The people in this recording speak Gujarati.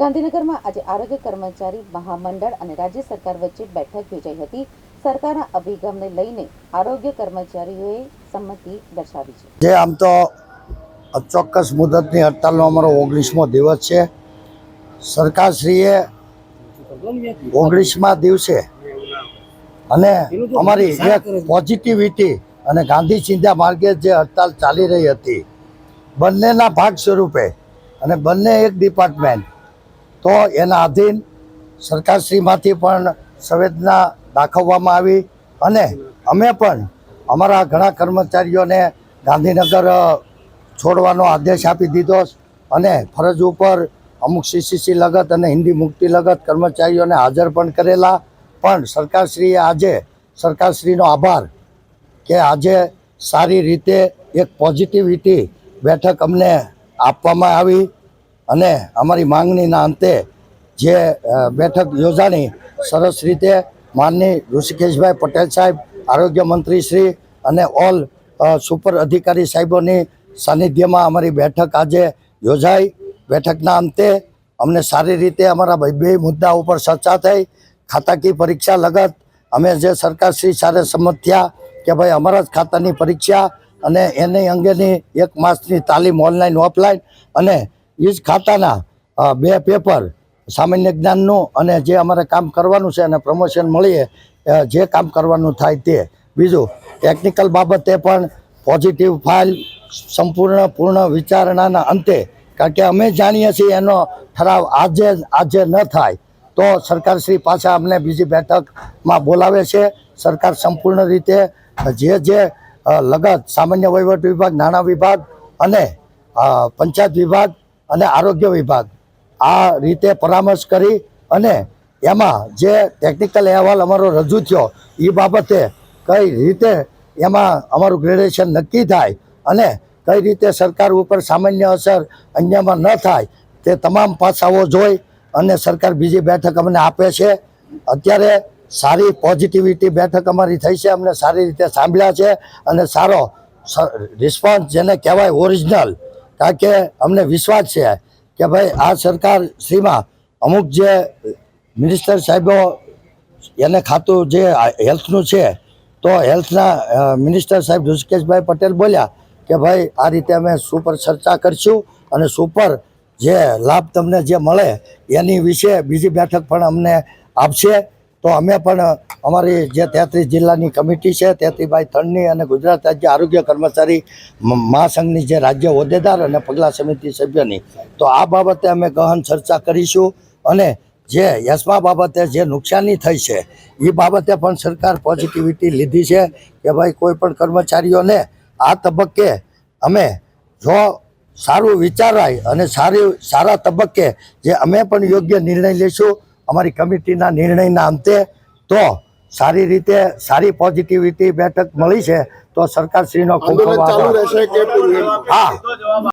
ગાંધીનગરમાં આજે આરોગ્ય કર્મચારી મહામંડળ અને રાજ્ય સરકાર વચ્ચે બેઠક યોજાઈ હતી. સરકારના અભિગમને લઈને આરોગ્ય કર્મચારીઓએ સંમતિ દર્શાવી છે. જે આમ તો અચોક્કસ મુદતની હડતાલનો અમારો ઓગણીસમો દિવસ છે. સરકારશ્રીએ ઓગણીસમા દિવસે અને અમારી એક પોઝિટિવિટી અને ગાંધી ચિંતા માર્ગે જે હડતાલ ચાલી રહી હતી, બંનેના ભાગ સ્વરૂપે અને બંને એક ડિપાર્ટમેન્ટ તો એના આધીન સરકારશ્રીમાંથી પણ સંવેદના દાખવવામાં આવી અને અમે પણ અમારા ઘણા કર્મચારીઓને ગાંધીનગર છોડવાનો આદેશ આપી દીધો અને ફરજ ઉપર અમુક સીસીસી લગત અને હિન્દી મુક્તિ લગત કર્મચારીઓને હાજર પણ કરેલા. પણ સરકારશ્રીએ આજે સરકારશ્રીનો આભાર કે આજે સારી રીતે એક પોઝિટિવિટી બેઠક અમને આપવામાં આવી અને અમારી માંગણીના અંતે જે બેઠક યોજાણી, સરસ રીતે માનની ઋષિકેશભાઈ પટેલ સાહેબ, આરોગ્ય મંત્રી શ્રી અને ઓલ સુપર અધિકારી સાહેબોની સાનિધ્યમાં અમારી બેઠક આજે યોજાઈ. બેઠકના અંતે અમને સારી રીતે અમારા બે- મુદ્દા ઉપર ચર્ચા થઈ. ખાતાકીય પરીક્ષા લગત, અમે જે સરકારશ્રી સાથે સંમત થયા કે ભાઈ અમારા જ ખાતાની પરીક્ષા અને એની અંગેની એક માસની તાલીમ ઓનલાઈન, ઓફલાઈન અને એ જ ખાતાના બે પેપર, સામાન્ય જ્ઞાનનું અને જે અમારે કામ કરવાનું છે અને પ્રમોશન મળીએ જે કામ કરવાનું થાય તે. બીજું ટેકનિકલ બાબતે પણ પોઝિટિવ ફાઇલ સંપૂર્ણ, પૂર્ણ વિચારણાના અંતે, કારણ કે અમે જાણીએ છીએ એનો ઠરાવ આજે આજે ન થાય. તો સરકારશ્રી પાછા અમને બીજી બેઠકમાં બોલાવે છે. સરકાર સંપૂર્ણ રીતે જે જે લગત, સામાન્ય વહીવટ વિભાગ, નાણાં વિભાગ અને પંચાયત વિભાગ અને આરોગ્ય વિભાગ આ રીતે પરામર્શ કરી અને એમાં જે ટેકનિકલ અહેવાલ અમારો રજૂ થયો એ બાબતે કઈ રીતે એમાં અમારું ગ્રેડેશન નક્કી થાય અને કઈ રીતે સરકાર ઉપર સામાન્ય અસર અન્યમાં ન થાય, તે તમામ પાસાઓ જોઈ અને સરકાર બીજી બેઠક અમને આપે છે. અત્યારે સારી પોઝિટિવિટી બેઠક અમારી થઈ છે, અમને સારી રીતે સાંભળ્યા છે અને સારો રિસ્પોન્સ જેને કહેવાય ઓરિજિનલ કારણ કે અમને વિશ્વાસ છે કે ભાઈ આ સરકાર શ્રીમાં અમુક જે મિનિસ્ટર સાહેબો એને ખાતું જે હેલ્થનું છે, તો હેલ્થના મિનિસ્ટર સાહેબ ઋષિકેશભાઈ પટેલ બોલ્યા કે ભાઈ આ રીતે અમે સુપર ચર્ચા કરીશું અને સુપર જે લાભ તમને જે મળે એની વિશે બીજી બેઠક પણ અમને આપશે. તો અમે પણ અમારી જે તેત્રીસ જિલ્લાની કમિટી છે, તેત્રીસભાઈ ત્રણની અને ગુજરાત રાજ્ય આરોગ્ય કર્મચારી મહાસંઘની જે રાજ્ય હોદ્દેદાર અને પગલા સમિતિ સભ્યની, તો આ બાબતે અમે ગહન ચર્ચા કરીશું અને જે યશમા બાબતે જે નુકસાની થઈ છે એ બાબતે પણ સરકાર પોઝિટિવિટી લીધી છે કે ભાઈ કોઈ પણ કર્મચારીઓને આ તબક્કે અમે જો સારું વિચારાય અને સારી, સારા તબક્કે જે અમે પણ યોગ્ય નિર્ણય લઈશું અમારી કમિટીના નિર્ણયના અંતે તો સારી રીતે સારી પોઝિટિવિટી બેઠક મળી છે તો સરકારશ્રીનો ખૂબ ખૂબ આભાર? હા